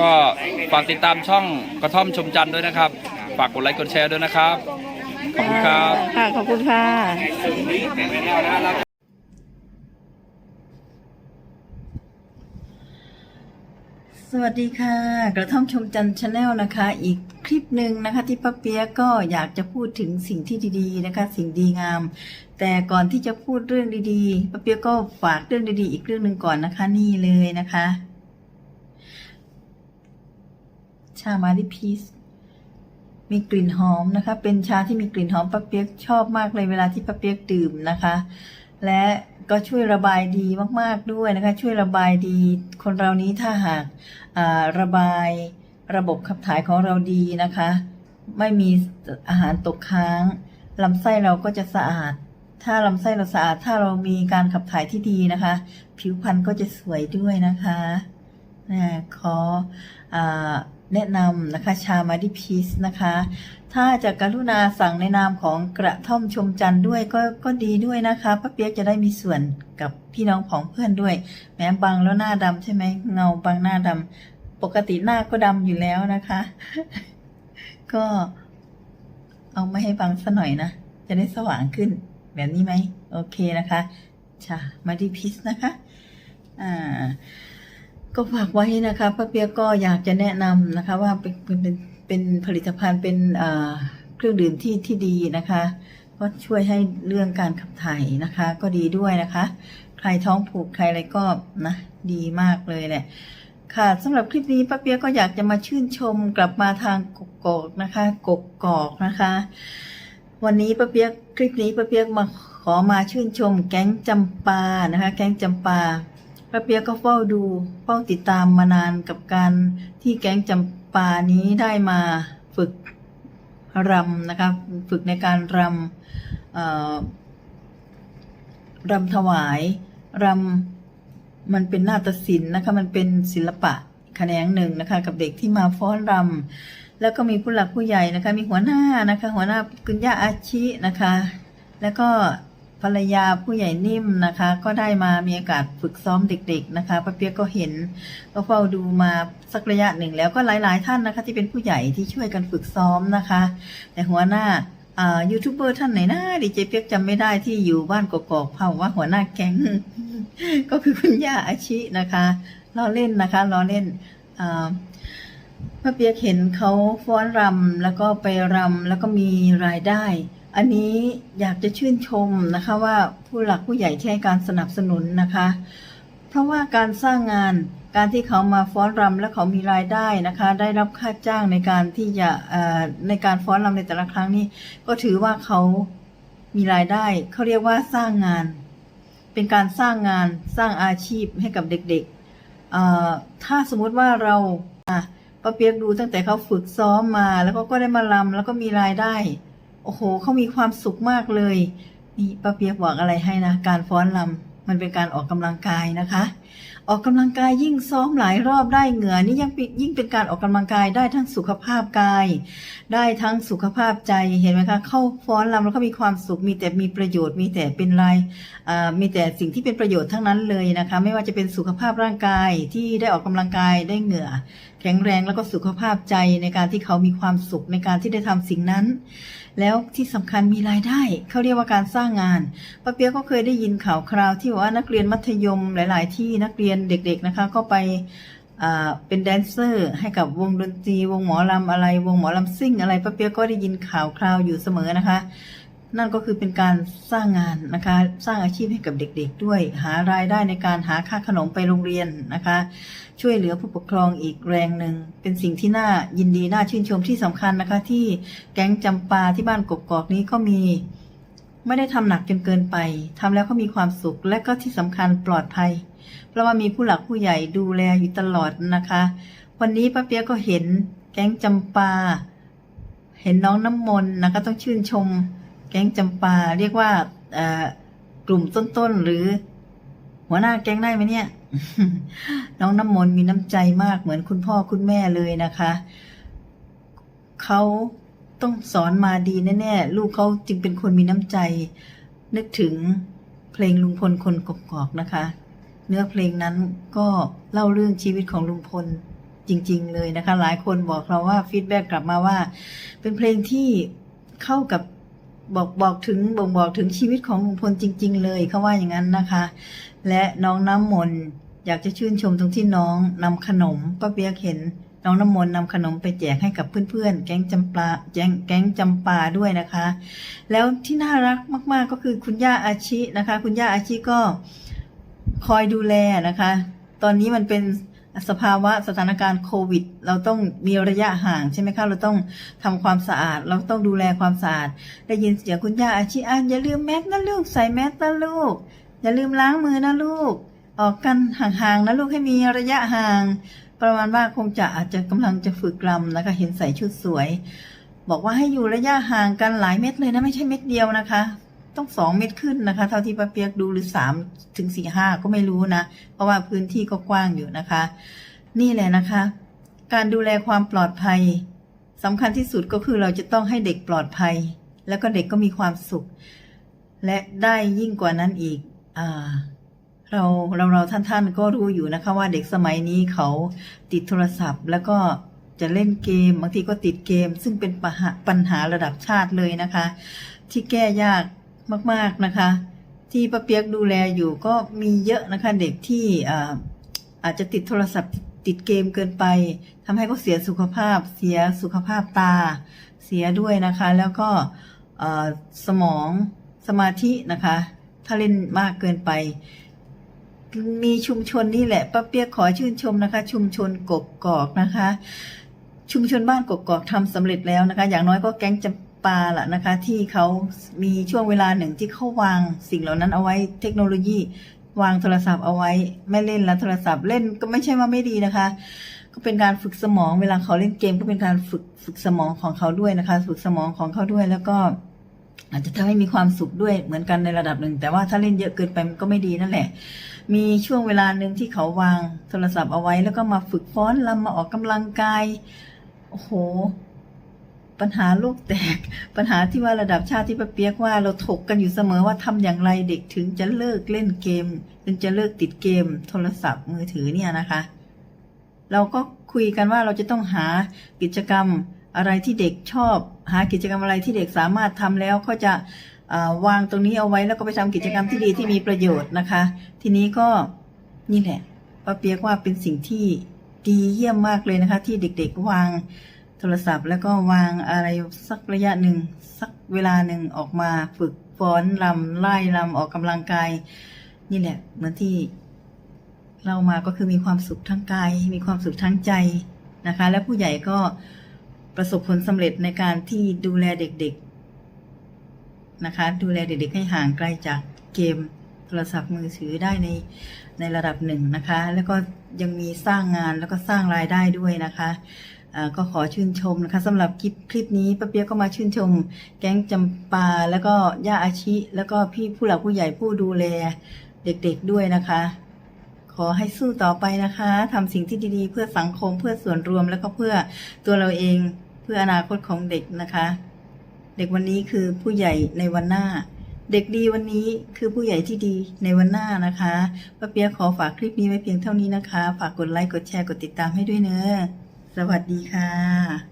ก็ฝากติดตามช่องกระท่อมชมจันทร์ด้วยนะครับ ฝากกดไลค์กดแชร์ด้วยนะครับ ขอบคุณครับ ค่ะ ขอบคุณค่ะ สวัสดีค่ะ กระท่อมชมจันทร์ชาแนลนะคะ อีกคลิปหนึ่งนะคะที่ป้าเปียกก็อยากจะพูดถึงสิ่งที่ดีๆนะคะ สิ่งดีงาม แต่ก่อนที่จะพูดเรื่องดีๆป้าเปียกก็ฝากเรื่องดีๆ อีกเรื่องหนึ่งก่อนนะคะนี่เลยนะคะ ชามาดิพีซมีกลิ่นหอมนะคะ เป็นชาที่มีกลิ่นหอมป้าเปียกชอบมากเลยเวลาที่ป้าเปียกดื่มนะคะ และก็ช่วยระบายดีมากๆด้วยนะคะ ช่วยระบายดี คนเรานี้ถ้าหาการะบายระบบขับถ่ายของเราดีนะคะ ไม่มีอาหารตกค้างลำไส้เราก็จะสะอาด ถ้าลำไส้เราสะอาด ถ้าเรามีการขับถ่ายที่ดีนะคะ ผิวพรรณก็จะสวยด้วยนะคะนะขออา แนะนำนะคะชามาดิพีสนะคะ ถ้าจะกรุณาสั่งในนามของกระท่อมชมจันทร์ด้วยก็ก็ดีด้วยนะคะป้าเปียกจะได้มีส่วนกับพี่น้องของเพื่อนด้วย แม้บางแล้วหน้าดำใช่ไหมเงาบางหน้าดำปกติหน้าก็ดำอยู่แล้วนะคะ ก็เอาไม่ให้บังซะหน่อยนะ จะได้สว่างขึ้น แบบนี้ไหมโอเคนะคะชามาดิพิสนะคะ อ่า ก็ฝากไว้นะคะป้าเปียกก็อยากจะแนะนำนะคะ ว่าเป็นเป็นเป็นผลิตภัณฑ์เป็นเครื่องดื่มที่ที่ดีนะคะก็ช่วยให้เรื่องการขับถ่ายนะคะ ก็ดีด้วยนะคะ ใครท้องผูกใครอะไรก็นะดีมากเลยแหละค่ะสำหรับคลิปนี้ป้าเปียกก็อยากจะมาชื่นชมกลับมาทางกกอกนะคะกกกอกนะคะ วันนี้ป้าเปียกคลิปนี้ป้าเปียกมาขอมาชื่นชมแก๊งจำปานะคะ แก๊งจำปา ป้าเปียกก็เฝ้าดูเฝ้าติดตามมานานกับการที่แก๊งจำปานี้ได้มาฝึกรำนะคะฝึกในการรำรำถวายรำมันเป็นนาฏศิลป์นะคะมันเป็นศิลปะแขนงหนึ่งนะคะ กับเด็กที่มาฟ้อนรำแล้วก็มีผู้หลักผู้ใหญ่นะคะ มีหัวหน้านะคะ หัวหน้าคุณย่าอาชินะคะ แล้วก็ ภรรยาผู้ใหญ่นิ่มนะคะ ก็ได้มามีโอกาสฝึกซ้อมเด็ก ๆนะคะป้าเปียกก็เห็นก็เฝ้าดูมาสักระยะหนึ่งแล้วก็หลาย ๆ ท่านนะคะ ที่เป็นผู้ใหญ่ที่ช่วยกันฝึกซ้อมนะคะ แต่หัวหน้าอ่ายูทูบเบอร์ท่านไหนนะดีเจเปียกจำไม่ได้ที่อยู่บ้านกอกๆเผาว่าหัวหน้าแก๊งก็คือคุณย่าอาชินะคะล้อเล่นนะคะล้อเล่นอ่าป้าเปียกเห็นเขาฟ้อนรำแล้วก็ไปรำแล้วก็มีรายได้ อันนี้อยากจะชื่นชมนะคะว่าผู้หลักผู้ใหญ่ให้การสนับสนุนนะคะ เพราะว่าการสร้างงานการที่เขามาฟ้อนรำและเขามีรายได้นะคะ ได้รับค่าจ้างในการที่จะในการฟ้อนรำในแต่ละครั้งนี่ก็ถือว่าเขามีรายได้เขาเรียกว่าสร้างงาน เป็นการสร้างงานสร้างอาชีพให้กับเด็กๆถ้าสมมุติว่าเราอะป้าเปียกดูตั้งแต่เขาฝึกซ้อมมา แล้วก็ก็ได้มาลำแล้วก็มีรายได้ โอ้โหเขามีความสุขมากเลย นี่ป้าเปียกบอกอะไรให้นะ การฟ้อนลำมันเป็นการออกกำลังกายนะคะ ออกกำลังกายยิ่งซ้อมหลายรอบได้เหงื่อนี่ยังยิ่งเป็นการออกกำลังกายได้ทั้งสุขภาพกาย ได้ทั้งสุขภาพใจเห็นไหมคะ เข้าฟ้อนรำแล้วก็มีความสุขมีแต่มีประโยชน์ มีแต่เป็นรายมีแต่สิ่งที่เป็นประโยชน์ทั้งนั้นเลยนะคะ ไม่ว่าจะเป็นสุขภาพร่างกายที่ได้ออกกำลังกายได้เหงื่อ แข็งแรงแล้วก็สุขภาพใจในการที่เขามีความสุขในการที่ได้ทำสิ่งนั้น แล้วที่สำคัญมีรายได้เขาเรียกว่าการสร้างงานป้าเปียกก็เคยได้ยินข่าวคราวที่ว่านักเรียนมัธยมหลาย ๆ ที่นักเรียนเด็ก ๆ นะคะ ก็ไปเป็นแดนเซอร์ให้กับวงดนตรี วงหมอลำอะไร วงหมอลำซิ่งอะไรป้าเปียกก็ได้ยินข่าวคราวอยู่เสมอนะคะ นั่นก็คือเป็นการสร้างงานนะคะ สร้างอาชีพให้กับเด็กๆด้วย หารายได้ในการหาค่าขนมไปโรงเรียนนะคะ ช่วยเหลือผู้ปกครองอีกแรงหนึ่ง เป็นสิ่งที่น่ายินดีน่าชื่นชมที่สำคัญนะคะ ที่แก๊งจำปาที่บ้านกกอกนี้ก็มี ไม่ได้ทำหนักจนเกินไปทำแล้วก็มีความสุขและก็ที่สำคัญปลอดภัย เพราะว่ามีผู้หลักผู้ใหญ่ดูแลอยู่ตลอดนะคะ วันนี้ป้าเปียกก็เห็นแก๊งจำปา เห็นน้องน้ำมนต์นะคะต้องชื่นชม แก๊งจำปาเรียกว่าเอ่อกลุ่มต้นๆหรือ หัวหน้าแก๊งได้ไหมเนี่ย น้องน้ำมนต์มีน้ำใจมากเหมือนคุณพ่อคุณแม่เลยนะคะเขาต้องสอนมาดีแน่ๆลูกเขาจึงเป็นคนมีน้ำใจ นึกถึงเพลงลุงพลคนกอกนะคะ เนื้อเพลงนั้นก็เล่าเรื่องชีวิตของลุงพลจริง ๆ เลยนะคะ หลายคนบอกเราว่าฟีดแบ็กกลับมาว่า เป็นเพลงที่เข้ากับ บอกบอกถึงบ่งบอกถึงชีวิตของลุงพลจริง ๆ เลยเขาว่าอย่างนั้นนะคะ และน้องน้ำมนต์อยากจะชื่นชมตรงที่น้องนำขนมป้าเปียกเห็น น้องน้ำมนต์นำขนมไปแจกให้กับเพื่อนๆ แก๊งจำปาแก๊งแก๊งจำปาด้วยนะคะ แล้วที่น่ารักมากๆก็คือคุณย่าอาชินะคะ คุณย่าอาชิก็คอยดูแลนะคะ ตอนนี้มันเป็น สภาวะสถานการณ์โควิด เราต้องมีระยะห่างใช่ไหมคะเราต้องทำความสะอาด เราต้องดูแลความสะอาด ได้ยินเสียงคุณย่าอาชิอะอย่าลืมแมสนะลูกใส่แมสนะลูก อย่าลืมล้างมือนะลูก ออกกันห่างๆนะลูกให้มีระยะห่าง ประมาณว่าคงจะอาจจะกำลังจะฝึกรำนะคะเห็นใส่ชุดสวย บอกว่าให้อยู่ระยะห่างกันหลายเม็ดเลยนะไม่ใช่เม็ดเดียวนะคะ ต้องสองเม็ดขึ้นนะคะ เท่าที่ป้าเปียกดูหรือสามถึงสี่ห้าก็ไม่รู้นะ เพราะว่าพื้นที่ก็กว้างอยู่นะคะ นี่แหละนะคะ การดูแลความปลอดภัยสำคัญที่สุดก็คือเราจะต้องให้เด็กปลอดภัย แล้วก็เด็กก็มีความสุข และได้ยิ่งกว่านั้นอีกอ่าเราเราเราท่านท่านก็รู้อยู่นะคะว่าเด็กสมัยนี้เขาติดโทรศัพท์ แล้วก็จะเล่นเกมบางทีก็ติดเกม ซึ่งเป็นปปัญหาระดับชาติเลยนะคะ ที่แก้ยาก มาก ๆ นะคะ ที่ป้าเปียกดูแลอยู่ก็มีเยอะนะคะ เด็กที่อาจจะติดโทรศัพท์ติดเกมเกินไปทำให้เขาเสียสุขภาพ เสียสุขภาพตา เสียด้วยนะคะ แล้วก็สมองสมาธินะคะ ถ้าเล่นมากเกินไป มีชุมชนนี่แหละป้าเปียกขอชื่นชมนะคะ ชุมชนกกกอกนะคะ ชุมชนบ้านกกอกทำสำเร็จแล้วนะคะ อย่างน้อยก็แก๊งจำ ปลาละนะคะ ที่เขามีช่วงเวลาหนึ่งที่เขาวางสิ่งเหล่านั้นเอาไว้เทคโนโลยี วางโทรศัพท์เอาไว้ ไม่เล่นแล้วโทรศัพท์เล่นก็ไม่ใช่ว่าไม่ดีนะคะ ก็เป็นการฝึกสมองเวลาเขาเล่นเกมก็เป็นการฝึกฝึกสมองของเขาด้วยนะคะ ฝึกสมองของเขาด้วยแล้วก็ อาจจะทำให้มีความสุขด้วยเหมือนกันในระดับหนึ่ง แต่ว่าถ้าเล่นเยอะเกินไปมันก็ไม่ดีนั่นแหละ มีช่วงเวลาหนึ่งที่เขาวางโทรศัพท์เอาไว้ แล้วก็มาฝึกฟ้อนรำมาออกกำลังกายโอ้โห ปัญหาโลกแตก ปัญหาที่ว่าระดับชาติที่ป้าเปียกว่าเราถกกันอยู่เสมอว่าทำอย่างไรเด็กถึงจะเลิกเล่นเกม ถึงจะเลิกติดเกม โทรศัพท์มือถือเนี่ยนะคะ เราก็คุยกันว่าเราจะต้องหากิจกรรมอะไรที่เด็กชอบ หากิจกรรมอะไรที่เด็กสามารถทำแล้วก็จะวางตรงนี้เอาไว้แล้วก็ไปทำกิจกรรมที่ดีที่มีประโยชน์นะคะ ทีนี้ก็นี่แหละป้าเปียกว่าเป็นสิ่งที่ดีเยี่ยมมากเลยนะคะ ที่เด็ก ๆ วาง โทรศัพท์ แล้วก็วางอะไรสักระยะหนึ่งสักเวลาหนึ่งออกมาฝึกฟ้อนรำไล่รำออกกำลังกาย นี่แหละเหมือนที่เรามาก็คือมีความสุขทั้งกาย มีความสุขทั้งใจนะคะ และผู้ใหญ่ก็ประสบผลสำเร็จในการที่ดูแลเด็กๆนะคะ ดูแลเด็กๆให้ห่างไกลจากเกมโทรศัพท์มือถือได้ในในระดับหนึ่งนะคะ แล้วก็ยังมีสร้างงานแล้วก็สร้างรายได้ด้วยนะคะ ก็ขอชื่นชมนะคะสำหรับคลิปคลิปนี้ป้าเปียกก็มาชื่นชม แก๊งจำปาแล้วก็ย่าอาชิ แล้วก็พี่ผู้หลักผู้ใหญ่ผู้ดูแลเด็กๆด้วยนะคะ ขอให้สู้ต่อไปนะคะทำสิ่งที่ดีๆ เพื่อสังคมเพื่อส่วนรวมแล้วก็เพื่อตัวเราเองเพื่ออนาคตของเด็กนะคะ เด็กวันนี้คือผู้ใหญ่ในวันหน้า เด็กดีวันนี้คือผู้ใหญ่ที่ดีในวันหน้านะคะป้าเปียขอฝากคลิปนี้ไว้เพียงเท่านี้นะคะ ฝากกดไลค์กดแชร์กดติดตามให้ด้วยเนอะ สวัสดีค่ะ